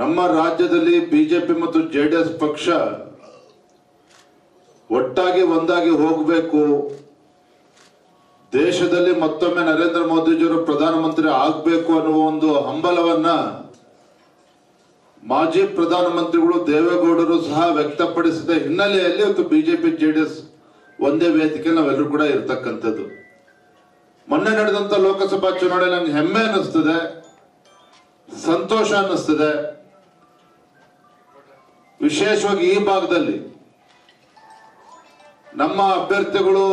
ನಮ್ಮ ರಾಜ್ಯದಲ್ಲಿ ಬಿಜೆಪಿ ಮತ್ತು ಜೆಡಿಎಸ್ ಪಕ್ಷ ಒಟ್ಟಾಗಿ ಒಂದಾಗಿ ಹೋಗಬೇಕು. ದೇಶದಲ್ಲಿ ಮತ್ತೊಮ್ಮೆ ನರೇಂದ್ರ ಮೋದಿಜಿಯವರು ಪ್ರಧಾನಮಂತ್ರಿ ಆಗಬೇಕು ಅನ್ನುವ ಒಂದು ಹಂಬಲವನ್ನ ಮಾಜಿ ಪ್ರಧಾನಮಂತ್ರಿಗಳು ದೇವೇಗೌಡರು ಸಹ ವ್ಯಕ್ತಪಡಿಸಿದ ಹಿನ್ನೆಲೆಯಲ್ಲಿ ಇವತ್ತು ಬಿಜೆಪಿ ಎಸ್ ಒಂದೇ ವೇದಿಕೆ ನಾವೆಲ್ಲರೂ ಕೂಡ ಇರ್ತಕ್ಕಂಥದ್ದು. ಮೊನ್ನೆ ನಡೆದಂತ ಲೋಕಸಭಾ ಚುನಾವಣೆ ನಂಗೆ ಹೆಮ್ಮೆ ಅನ್ನಿಸ್ತದೆ, ಸಂತೋಷ ಅನ್ನಿಸ್ತದೆ. ವಿಶೇಷವಾಗಿ ಈ ಭಾಗದಲ್ಲಿ ನಮ್ಮ ಅಭ್ಯರ್ಥಿಗಳು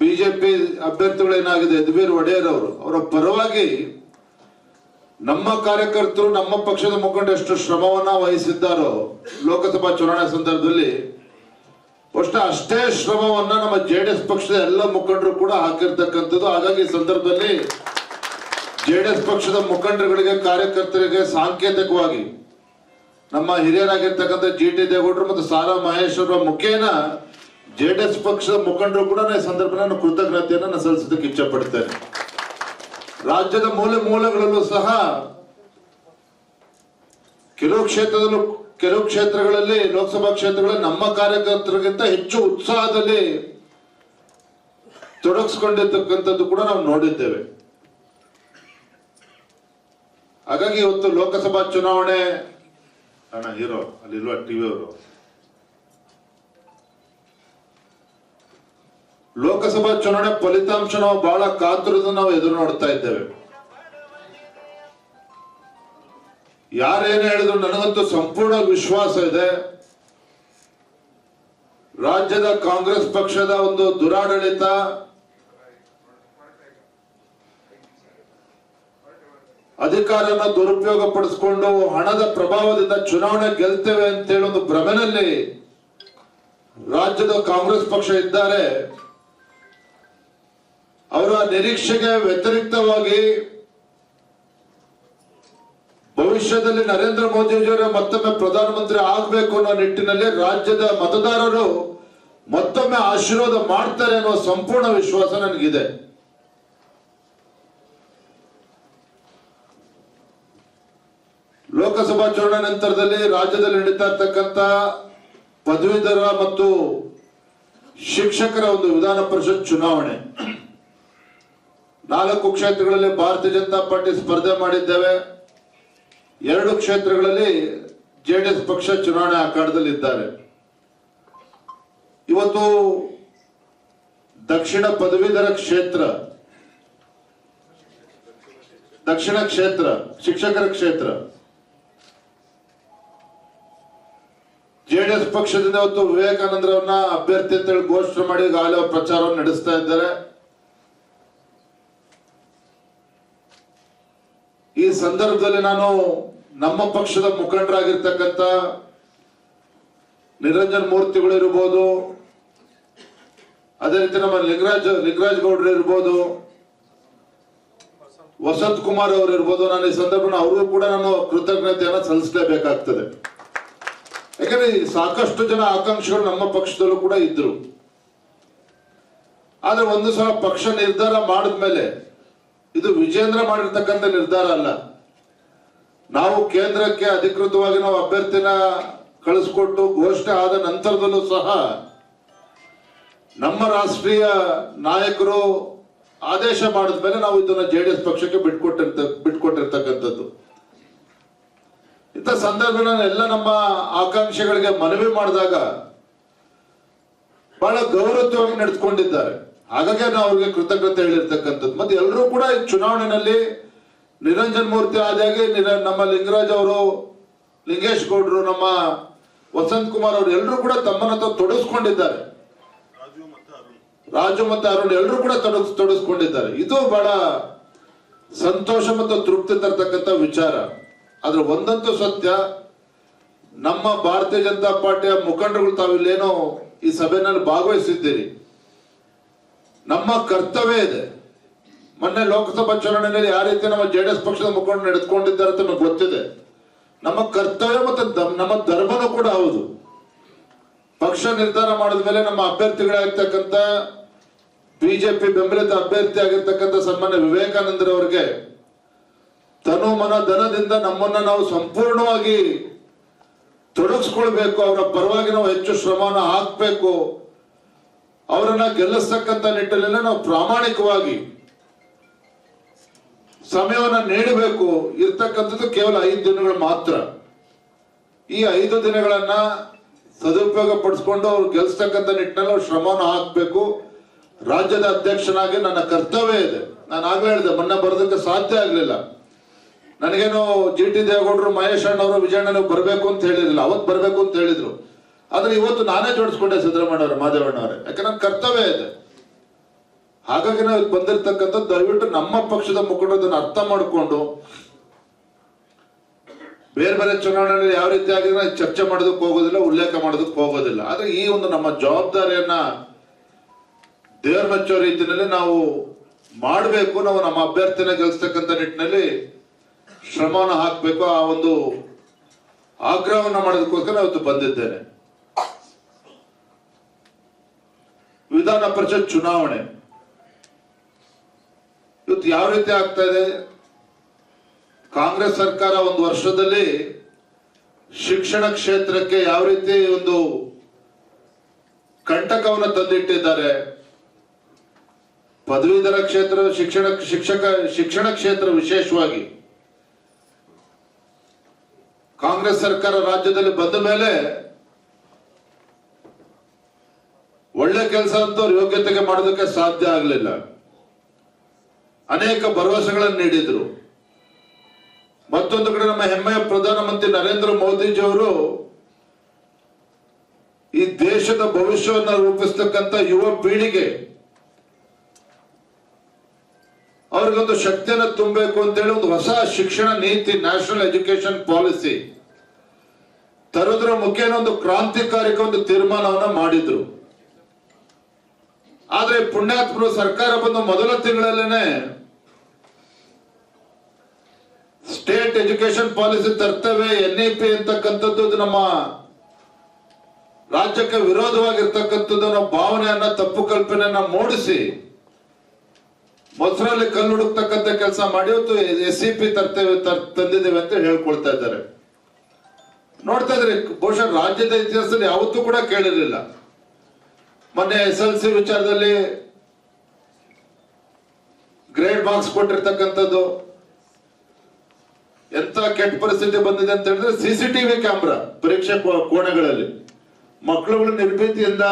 ಬಿಜೆಪಿ ಅಭ್ಯರ್ಥಿಗಳು ಏನಾಗಿದೆ? ಯದುವೀರ್ ಒಡೆಯರ್ ಅವರು ಅವರ ಪರವಾಗಿ ನಮ್ಮ ಕಾರ್ಯಕರ್ತರು, ನಮ್ಮ ಪಕ್ಷದ ಮುಖಂಡ ಎಷ್ಟು ಶ್ರಮವನ್ನ ವಹಿಸಿದ್ದಾರೋ ಲೋಕಸಭಾ ಚುನಾವಣೆ ಸಂದರ್ಭದಲ್ಲಿ ಅಷ್ಟೇ ಅಷ್ಟೇ ಶ್ರಮವನ್ನ ನಮ್ಮ ಜೆ ಡಿ ಎಸ್ ಪಕ್ಷದ ಎಲ್ಲ ಮುಖಂಡರು ಕೂಡ ಹಾಕಿರ್ತಕ್ಕಂಥದ್ದು. ಹಾಗಾಗಿ ಈ ಸಂದರ್ಭದಲ್ಲಿ ಜೆಡಿಎಸ್ ಪಕ್ಷದ ಮುಖಂಡರುಗಳಿಗೆ, ಕಾರ್ಯಕರ್ತರಿಗೆ ಸಾಂಕೇತಿಕವಾಗಿ ನಮ್ಮ ಹಿರಿಯರಾಗಿರ್ತಕ್ಕಂಥ ಜಿ ಟಿ ದೇವೇಗೌಡರು ಮತ್ತು ಸಾರಾ ಮಹೇಶ್ ಅವರ ಮುಖೇನ ಎಸ್ ಪಕ್ಷದ ಮುಖಂಡರು ಕೂಡ ಈ ಸಂದರ್ಭ ನಾನು ಕೃತಜ್ಞತೆಯನ್ನು ನಾನು ಸಲ್ಲಿಸೋದಕ್ಕೆ ಇಚ್ಛೆ ಪಡ್ತೇನೆ ರಾಜ್ಯದ ಮೂಲೆ ಮೂಲಗಳಲ್ಲೂ ಸಹ ಕೆಲವು ಕ್ಷೇತ್ರದಲ್ಲೂ ಕೆಲವು ಕ್ಷೇತ್ರಗಳಲ್ಲಿ ಲೋಕಸಭಾ ಕ್ಷೇತ್ರಗಳಲ್ಲಿ ನಮ್ಮ ಕಾರ್ಯಕರ್ತರಿಗಿಂತ ಹೆಚ್ಚು ಉತ್ಸಾಹದಲ್ಲಿ ತೊಡಗಿಸ್ಕೊಂಡಿರ್ತಕ್ಕಂಥದ್ದು ಕೂಡ ನಾವು ನೋಡಿದ್ದೇವೆ. ಹಾಗಾಗಿ ಇವತ್ತು ಲೋಕಸಭಾ ಚುನಾವಣೆ ಅಣ್ಣ ಹೀರೋ ಅಲ್ಲಿರುವ ಟಿ ವಿ ಅವರು ಲೋಕಸಭಾ ಚುನಾವಣೆ ಫಲಿತಾಂಶ ನಾವು ಬಹಳ ಕಾತುರದ ನಾವು ಎದುರು ನೋಡ್ತಾ ಇದ್ದೇವೆ. ಯಾರೇನು ಹೇಳಿದ್ರು ನನಗಂತೂ ಸಂಪೂರ್ಣ ವಿಶ್ವಾಸ ಇದೆ. ರಾಜ್ಯದ ಕಾಂಗ್ರೆಸ್ ಪಕ್ಷದ ಒಂದು ದುರಾಡಳಿತ ಅಧಿಕಾರನ ದುರುಪಯೋಗ ಪಡಿಸ್ಕೊಂಡು ಹಣದ ಪ್ರಭಾವದಿಂದ ಚುನಾವಣೆ ಗೆಲ್ತೇವೆ ಅಂತ ಹೇಳಿ ಒಂದು ಭ್ರಮೆನಲ್ಲಿ ರಾಜ್ಯದ ಕಾಂಗ್ರೆಸ್ ಪಕ್ಷ ಇದ್ದಾರೆ. ಅವರ ನಿರೀಕ್ಷೆಗೆ ವ್ಯತಿರಿಕ್ತವಾಗಿ ಭವಿಷ್ಯದಲ್ಲಿ ನರೇಂದ್ರ ಮೋದಿಯವರ ಮತ್ತೊಮ್ಮೆ ಪ್ರಧಾನಮಂತ್ರಿ ಆಗಬೇಕು ಅನ್ನೋ ನಿಟ್ಟಿನಲ್ಲಿ ರಾಜ್ಯದ ಮತದಾರರು ಮತ್ತೊಮ್ಮೆ ಆಶೀರ್ವಾದ ಮಾಡ್ತಾರೆ ಅನ್ನೋ ಸಂಪೂರ್ಣ ವಿಶ್ವಾಸ ನನಗಿದೆ. ಲೋಕಸಭಾ ಚುನಾವಣೆ ನಂತರದಲ್ಲಿ ರಾಜ್ಯದಲ್ಲಿ ನಡೀತಾ ಇರ್ತಕ್ಕಂಥ ಪದವೀಧರ ಮತ್ತು ಶಿಕ್ಷಕರ ಒಂದು ವಿಧಾನ ಪರಿಷತ್ ಚುನಾವಣೆ. ನಾಲ್ಕು ಕ್ಷೇತ್ರಗಳಲ್ಲಿ ಭಾರತೀಯ ಜನತಾ ಪಾರ್ಟಿ ಸ್ಪರ್ಧೆ ಮಾಡಿದ್ದೇವೆ. ಎರಡು ಕ್ಷೇತ್ರಗಳಲ್ಲಿ ಜೆಡಿಎಸ್ ಪಕ್ಷ ಚುನಾವಣೆ ಅಖಾಡದಲ್ಲಿ ಇದ್ದಾರೆ. ಇವತ್ತು ದಕ್ಷಿಣ ಪದವೀಧರ ಕ್ಷೇತ್ರ, ದಕ್ಷಿಣ ಕ್ಷೇತ್ರ, ಶಿಕ್ಷಕರ ಕ್ಷೇತ್ರ ಜೆಡಿಎಸ್ ಪಕ್ಷದಿಂದ ಇವತ್ತು ವಿವೇಕಾನಂದರವ್ರನ್ನ ಅಭ್ಯರ್ಥಿ ಅಂತ ಹೇಳಿ ಘೋಷಣೆ ಮಾಡಿ ಗಾಳಿ ಅವ್ರು ಪ್ರಚಾರವನ್ನು ನಡೆಸ್ತಾ ಇದ್ದಾರೆ. ಈ ಸಂದರ್ಭದಲ್ಲಿ ನಾನು ನಮ್ಮ ಪಕ್ಷದ ಮುಖಂಡರಾಗಿರ್ತಕ್ಕಂಥ ನಿರಂಜನ್ ಮೂರ್ತಿಗಳು ಇರ್ಬೋದು, ಅದೇ ರೀತಿ ನಮ್ಮ ಲಿಂಗರಾಜ್ ಲಿಂಗರಾಜ್ ಗೌಡ್ರು ಇರ್ಬೋದು, ವಸಂತ್ ಕುಮಾರ್ ಅವರು ಇರ್ಬೋದು. ನಾನು ಈ ಸಂದರ್ಭ ಅವ್ರಿಗೂ ಕೂಡ ನಾನು ಕೃತಜ್ಞತೆಯನ್ನು ಸಲ್ಲಿಸಲೇಬೇಕಾಗ್ತದೆ. ಯಾಕಂದ್ರೆ ಸಾಕಷ್ಟು ಜನ ಆಕಾಂಕ್ಷಿಗಳು ನಮ್ಮ ಪಕ್ಷದಲ್ಲೂ ಕೂಡ ಇದ್ರು. ಆದ್ರೆ ಒಂದು ಸಲ ಪಕ್ಷ ನಿರ್ಧಾರ ಮಾಡಿದ್ಮೇಲೆ ಇದು ವಿಜೇಂದ್ರ ಮಾಡಿರ್ತಕ್ಕಂಥ ನಿರ್ಧಾರ ಅಲ್ಲ. ನಾವು ಕೇಂದ್ರಕ್ಕೆ ಅಧಿಕೃತವಾಗಿ ನಾವು ಅಭ್ಯರ್ಥಿನ ಕಳಿಸ್ಕೊಟ್ಟು ಘೋಷಣೆ ಆದ ನಂತರದಲ್ಲೂ ಸಹ ನಮ್ಮ ರಾಷ್ಟ್ರೀಯ ನಾಯಕರು ಆದೇಶ ಮಾಡಿದ್ಮೇಲೆ ನಾವು ಇದನ್ನ ಜೆಡಿಎಸ್ ಪಕ್ಷಕ್ಕೆ ಬಿಟ್ಕೊಟ್ಟಿರ್ತ, ಬಿಟ್ಕೊಟ್ಟಿರ್ತಕ್ಕಂಥದ್ದು. ಇಂಥ ಸಂದರ್ಭ ಎಲ್ಲ ನಮ್ಮ ಆಕಾಂಕ್ಷೆಗಳಿಗೆ ಮನವಿ ಮಾಡಿದಾಗ ಬಹಳ ಗೌರವತ್ವವಾಗಿ ನಡೆದುಕೊಂಡಿದ್ದಾರೆ. ಹಾಗಾಗಿ ನಾವು ಅವ್ರಿಗೆ ಕೃತಜ್ಞತೆ ಹೇಳಿರ್ತಕ್ಕಂಥದ್ದು. ಮತ್ತೆ ಎಲ್ಲರೂ ಕೂಡ ಈ ಚುನಾವಣೆಯಲ್ಲಿ ನಿರಂಜನ್ ಮೂರ್ತಿ ಆದಾಗೆ ನಮ್ಮ ಲಿಂಗರಾಜ್ ಅವರು, ಲಿಂಗೇಶ್ ಗೌಡ್ರು, ನಮ್ಮ ವಸಂತ್ ಕುಮಾರ್ ಅವರು ಎಲ್ಲರೂ ಕೂಡ ತಮ್ಮನ್ನ ತಾವು ತೊಡಗಿಸ್ಕೊಂಡಿದ್ದಾರೆ ರಾಜು ಮತ್ತು ಅರುಣ್ ಎಲ್ಲರೂ ಕೂಡ ತೊಡಗಿಸ್ ತೊಡಗಿಸ್ಕೊಂಡಿದ್ದಾರೆ ಇದು ಬಹಳ ಸಂತೋಷ ಮತ್ತು ತೃಪ್ತಿ ತರ್ತಕ್ಕಂಥ ವಿಚಾರ. ಆದ್ರೆ ಒಂದಂತೂ ಸತ್ಯ, ನಮ್ಮ ಭಾರತೀಯ ಜನತಾ ಪಾರ್ಟಿಯ ಮುಖಂಡರುಗಳು ತಾವಿಲ್ಲೇನೋ ಈ ಸಭೆನಲ್ಲಿ ಭಾಗವಹಿಸಿದ್ದೀರಿ. ನಮ್ಮ ಕರ್ತವ್ಯ ಇದೆ. ಮೊನ್ನೆ ಲೋಕಸಭಾ ಚುನಾವಣೆಯಲ್ಲಿ ಯಾವ ರೀತಿ ನಮ್ಮ ಜೆಡಿಎಸ್ ಪಕ್ಷದ ಮುಖಂಡ ನಡೆದುಕೊಂಡಿದ್ದಾರೆ ಅಂತ ನಮಗೆ ಗೊತ್ತಿದೆ. ನಮ್ಮ ಕರ್ತವ್ಯ ಮತ್ತು ನಮ್ಮ ಧರ್ಮನೂ ಕೂಡ ಹೌದು. ಪಕ್ಷ ನಿರ್ಧಾರ ಮಾಡಿದ ಮೇಲೆ ನಮ್ಮ ಅಭ್ಯರ್ಥಿಗಳಾಗಿರ್ತಕ್ಕಂಥ, ಬಿಜೆಪಿ ಬೆಂಬಲಿತ ಅಭ್ಯರ್ಥಿ ಆಗಿರ್ತಕ್ಕಂಥ ಸನ್ಮಾನ್ಯ ವಿವೇಕಾನಂದರವರಿಗೆ ತನು ಮನ ಧನದಿಂದ ನಮ್ಮನ್ನ ನಾವು ಸಂಪೂರ್ಣವಾಗಿ ತೊಡಗಿಸ್ಕೊಳ್ಬೇಕು, ಅವರ ಪರವಾಗಿ ನಾವು ಹೆಚ್ಚು ಶ್ರಮನ ಹಾಕಬೇಕು. ಅವರನ್ನ ಗೆಲ್ಲಿಸ್ತಕ್ಕಂಥ ನಿಟ್ಟಿನಲ್ಲಿ ನಾವು ಪ್ರಾಮಾಣಿಕವಾಗಿ ಸಮಯವನ್ನ ನೀಡಬೇಕು. ಇರ್ತಕ್ಕಂಥದ್ದು ಕೇವಲ ಐದು ದಿನಗಳು ಮಾತ್ರ. ಈ ಐದು ದಿನಗಳನ್ನ ಸದುಪಯೋಗ ಪಡಿಸ್ಕೊಂಡು ಅವ್ರು ಗೆಲ್ಸ್ತಕ್ಕಂಥ ನಿಟ್ಟಿನಲ್ಲಿ ಅವ್ರು ಶ್ರಮವನ್ನು ಹಾಕಬೇಕು. ರಾಜ್ಯದ ಅಧ್ಯಕ್ಷನಾಗಿ ನನ್ನ ಕರ್ತವ್ಯ ಇದೆ. ನಾನು ಆಗ್ಲೇ ಹೇಳಿದೆ, ಮೊನ್ನೆ ಬರೋದಕ್ಕೆ ಸಾಧ್ಯ ಆಗ್ಲಿಲ್ಲ. ನನಗೇನು ಜಿ ಟಿ ದೇವೇಗೌಡರು, ಮಹೇಶ್ ಅಣ್ಣವರು ವಿಜಯಣ್ಣ ಬರಬೇಕು ಅಂತ ಹೇಳಿರಲಿಲ್ಲ ಅವತ್ತು ಬರಬೇಕು ಅಂತ ಹೇಳಿದ್ರು. ಆದ್ರೆ ಇವತ್ತು ನಾನೇ ಜೋಡಿಸ್ಕೊಂಡೆ ಸಿದ್ದರಾಮಯ್ಯ ಅವರು. ಯಾಕೆ ನನ್ನ ಕರ್ತವ್ಯ ಇದೆ. ಹಾಗಾಗಿ ನಾವು ಬಂದಿರತಕ್ಕಂತ ದಯವಿಟ್ಟು ನಮ್ಮ ಪಕ್ಷದ ಮುಖಂಡರು ಅರ್ಥ ಮಾಡಿಕೊಂಡು, ಬೇರೆ ಬೇರೆ ಚುನಾವಣೆಯಲ್ಲಿ ಯಾವ ರೀತಿ ಆಗಿದ್ರೆ ಚರ್ಚೆ ಮಾಡೋದಕ್ಕೆ ಹೋಗೋದಿಲ್ಲ, ಉಲ್ಲೇಖ ಮಾಡೋದಕ್ಕೆ ಹೋಗೋದಿಲ್ಲ. ಆದ್ರೆ ಈ ಒಂದು ನಮ್ಮ ಜವಾಬ್ದಾರಿಯನ್ನ ದೇವರ ಮೆಚ್ಚೋ ರೀತಿಯಲ್ಲಿ ನಾವು ಮಾಡಬೇಕು ನಾವು ನಮ್ಮ ಅಭ್ಯರ್ಥಿನ ಗೆಲ್ಸ್ತಕ್ಕಂಥ ನಿಟ್ಟಿನಲ್ಲಿ ಶ್ರಮವನ್ನು ಹಾಕಬೇಕು, ಆ ಒಂದು ಆಗ್ರಹವನ್ನು ಮಾಡೋದಕ್ಕೋಸ್ಕರ ಇವತ್ತು ಬಂದಿದ್ದೇನೆ. ವಿಧಾನ ಪರಿಷತ್ ಚುನಾವಣೆ. ಇವತ್ತು ಯಾವ ರೀತಿ ಆಗ್ತಾ ಇದೆ? ಕಾಂಗ್ರೆಸ್ ಸರ್ಕಾರ ಒಂದು ವರ್ಷದಲ್ಲಿ ಶಿಕ್ಷಣ ಕ್ಷೇತ್ರಕ್ಕೆ ಯಾವ ರೀತಿ ಒಂದು ಕಂಟಕವನ್ನು ತಂದಿಟ್ಟಿದ್ದಾರೆ? ಪದವೀಧರ ಕ್ಷೇತ್ರ, ಶಿಕ್ಷಣ, ಶಿಕ್ಷಕ, ಶಿಕ್ಷಣ ಕ್ಷೇತ್ರ ವಿಶೇಷವಾಗಿ. ಕಾಂಗ್ರೆಸ್ ಸರ್ಕಾರ ರಾಜ್ಯದಲ್ಲಿ ಬಂದ ಮೇಲೆ ಒಳ್ಳೆ ಕೆಲಸ ಅಂತ ಯೋಗ್ಯತೆಗೆ ಮಾಡೋದಕ್ಕೆ ಸಾಧ್ಯ ಆಗಲಿಲ್ಲ. ಅನೇಕ ಭರವಸೆಗಳನ್ನು ನೀಡಿದ್ರು. ಮತ್ತೊಂದು ಕಡೆ ನಮ್ಮ ಹೆಮ್ಮೆಯ ಪ್ರಧಾನಮಂತ್ರಿ ನರೇಂದ್ರ ಮೋದಿಜಿ ಅವರು ಈ ದೇಶದ ಭವಿಷ್ಯವನ್ನು ರೂಪಿಸ್ತಕ್ಕಂಥ ಯುವ ಪೀಳಿಗೆ ಅವ್ರಿಗೊಂದು ಶಕ್ತಿಯನ್ನು ತುಂಬಬೇಕು ಅಂತೇಳಿ ಒಂದು ಹೊಸ ಶಿಕ್ಷಣ ನೀತಿ ನ್ಯಾಷನಲ್ ಎಜುಕೇಶನ್ ಪಾಲಿಸಿ ತರೋದ್ರ ಮುಖೇನ ಒಂದು ಕ್ರಾಂತಿಕಾರಿಕ ಒಂದು ತೀರ್ಮಾನವನ್ನ ಮಾಡಿದ್ರು. ಆದ್ರೆ ಪುಣ್ಯಾತ್ಮರು ಸರ್ಕಾರ ಬಂದು ಮೊದಲ ತಿಂಗಳಲ್ಲೇನೆ ಸ್ಟೇಟ್ ಎಜುಕೇಶನ್ ಪಾಲಿಸಿ ತರ್ತೇವೆ ಎನ್ ಇ ಪಿ ಅಂತಕ್ಕಂಥದ್ದು ನಮ್ಮ ರಾಜ್ಯಕ್ಕೆ ವಿರೋಧವಾಗಿರ್ತಕ್ಕಂಥದ್ದು ಅನ್ನೋ ಭಾವನೆಯನ್ನ, ತಪ್ಪು ಕಲ್ಪನೆಯನ್ನ ಮೂಡಿಸಿ ಮೊಸರಲ್ಲಿ ಕಲ್ಲು ಹುಡುಕ್ತಕ್ಕಂತ ಕೆಲಸ ಮಾಡಿ ಇವತ್ತು ಎಸ್ ಸಿ ಪಿ ತರ್ತೇವೆ ತಂದಿದ್ದೇವೆ ಅಂತ ಹೇಳ್ಕೊಳ್ತಾ ಇದ್ದಾರೆ. ನೋಡ್ತಾ ಇದ್ರೆ, ಬಹುಶಃ ರಾಜ್ಯದ ಇತಿಹಾಸದಲ್ಲಿ ಯಾವತ್ತೂ ಕೂಡ ಕೇಳಿರಲಿಲ್ಲ. ಮೊನ್ನೆ ಎಸ್ ಎಲ್ ಸಿ ವಿಚಾರದಲ್ಲಿ ಗ್ರೇಡ್ ಮಾರ್ಕ್ಸ್ ಕೊಟ್ಟಿರ್ತಕ್ಕಂಥದ್ದು, ಎಂತ ಕೆಟ್ಟ ಪರಿಸ್ಥಿತಿ ಬಂದಿದೆ ಅಂತ ಹೇಳಿದ್ರೆ ಸಿಸಿಟಿವಿ ಕ್ಯಾಮ್ರಾ ಪರೀಕ್ಷೆ ಕೋಣೆಗಳಲ್ಲಿ. ಮಕ್ಕಳುಗಳು ನಿರ್ಭೀತಿಯಿಂದ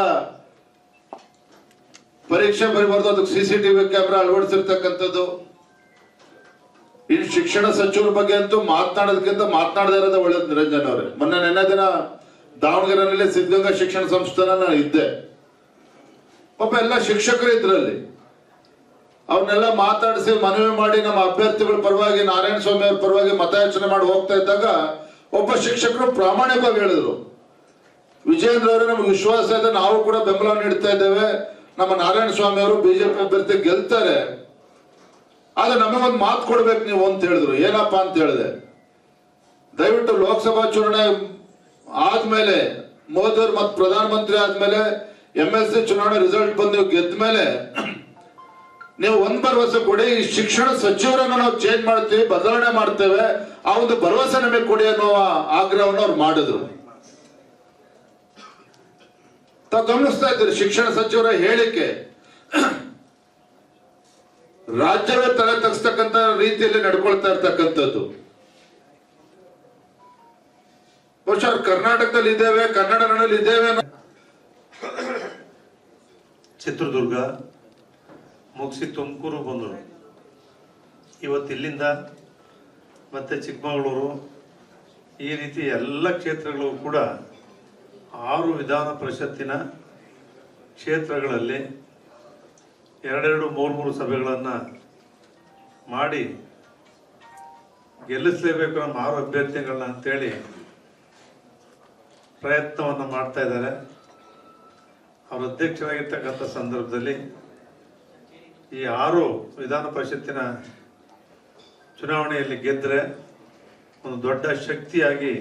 ಪರೀಕ್ಷೆ ಬರೀಬಾರ್ದು, ಅದಕ್ಕೆ ಸಿಸಿಟಿವಿ ಕ್ಯಾಮ್ರಾ ಅಳವಡಿಸಿರ್ತಕ್ಕಂಥದ್ದು. ಈ ಶಿಕ್ಷಣ ಸಚಿವರ ಬಗ್ಗೆ ಅಂತೂ ಮಾತನಾಡೋದಕ್ಕಿಂತ ಮಾತನಾಡದೇ ಇರೋದೇ ಒಳ್ಳೇದು ನಿರಂಜನ್ ಅವರೇ. ಮೊನ್ನೆ ನೆನ್ನೆ ದಿನ ದಾವಣಗೆರೆನಲ್ಲಿ ಸಿದ್ಧಗಂಗಾ ಶಿಕ್ಷಣ ಸಂಸ್ಥಾನ ನಾನು ಇದ್ದೆ. ಪಾಪ ಎಲ್ಲ ಶಿಕ್ಷಕರು ಇದ್ರಲ್ಲಿ. ಅವ್ರನ್ನೆಲ್ಲ ಮಾತಾಡಿಸಿ ಮನವಿ ಮಾಡಿ ನಮ್ಮ ಅಭ್ಯರ್ಥಿಗಳ ಪರವಾಗಿ, ನಾರಾಯಣ ಸ್ವಾಮಿ ಅವ್ರ ಪರವಾಗಿ ಮತಯಾಚನೆ ಮಾಡಿ ಹೋಗ್ತಾ ಇದ್ದಾಗ ಒಬ್ಬ ಶಿಕ್ಷಕರು ಪ್ರಾಮಾಣಿಕವಾಗಿ ಹೇಳಿದ್ರು. ವಿಜೇಂದ್ರ ಅವರೇ, ನಮ್ಗೆ ವಿಶ್ವಾಸ ಇದೆ, ನಾವು ಕೂಡ ಬೆಂಬಲ ನೀಡ್ತಾ ಇದ್ದೇವೆ. ನಮ್ಮ ನಾರಾಯಣ ಸ್ವಾಮಿ ಅವರು ಬಿಜೆಪಿ ಅಭ್ಯರ್ಥಿ ಗೆಲ್ತಾರೆ. ಆದ್ರೆ ನಮಗೊಂದು ಮಾತು ಕೊಡ್ಬೇಕು ನೀವು ಅಂತ ಹೇಳಿದ್ರು. ಏನಪ್ಪಾ ಅಂತ ಹೇಳಿದೆ. ದಯವಿಟ್ಟು ಲೋಕಸಭಾ ಚುನಾವಣೆ ಆದ್ಮೇಲೆ, ಮೋದಿ ಅವರು ಮತ್ತೆ ಪ್ರಧಾನಮಂತ್ರಿ ಆದ್ಮೇಲೆ ಎಂ ಎಸ್ ಸಿ ಚುನಾವಣೆ ರಿಸಲ್ಟ್ ಬಂದು ಗೆದ್ದ ಮೇಲೆ ನೀವು ಒಂದ್ ಭರವಸೆ ಕೊಡಿ, ಈ ಶಿಕ್ಷಣ ಸಚಿವರನ್ನ ನಾವು ಚೇಂಜ್ ಮಾಡ್ತೀವಿ, ಬದಲಾವಣೆ ಮಾಡ್ತೇವೆ, ಆ ಒಂದು ಭರವಸೆ ನಮಗೆ ಕೊಡಿ ಅನ್ನೋ ಆಗ್ರಹವನ್ನು ಅವ್ರು ಮಾಡಿದ್ರು. ತಾವು ಗಮನಿಸ್ತಾ ಇದ್ದೀರಿ ಶಿಕ್ಷಣ ಸಚಿವರ ಹೇಳಿಕೆ. ರಾಜ್ಯವೇ ತಲೆ ತಗ್ಸ್ತಕ್ಕಂತ ರೀತಿಯಲ್ಲಿ ನಡ್ಕೊಳ್ತಾ ಇರ್ತಕ್ಕಂಥದ್ದು. ಬಹುಶಃ ಕರ್ನಾಟಕದಲ್ಲಿ ಇದ್ದೇವೆ ಕನ್ನಡ ನಾಡಲ್ಲಿ ಇದ್ದೇವೆ ಚಿತ್ರದುರ್ಗ, ಮುಗಿಸಿ ತುಮಕೂರು ಬಂದರು. ಇವತ್ತು ಇಲ್ಲಿಂದ ಮತ್ತೆ ಚಿಕ್ಕಮಗಳೂರು, ಈ ರೀತಿ ಎಲ್ಲ ಕ್ಷೇತ್ರಗಳು ಕೂಡ ಆರು ವಿಧಾನ ಪರಿಷತ್ತಿನ ಕ್ಷೇತ್ರಗಳಲ್ಲಿ ಎರಡೆರಡು ಮೂರು ಮೂರು ಸಭೆಗಳನ್ನು ಮಾಡಿ ಗೆಲ್ಲಿಸಲೇಬೇಕು ನಮ್ಮ ಆರು ಅಭ್ಯರ್ಥಿಗಳನ್ನ ಅಂತೇಳಿ ಪ್ರಯತ್ನವನ್ನು ಮಾಡ್ತಾ ಇದ್ದಾರೆ. ಅವರ ಅಧ್ಯಕ್ಷರಾಗಿರ್ತಕ್ಕಂಥ ಸಂದರ್ಭದಲ್ಲಿ ಈ ಆರು ವಿಧಾನ ಪರಿಷತ್ತಿನ ಚುನಾವಣೆಯಲ್ಲಿ ಗೆದ್ದರೆ ಒಂದು ದೊಡ್ಡ ಶಕ್ತಿಯಾಗಿ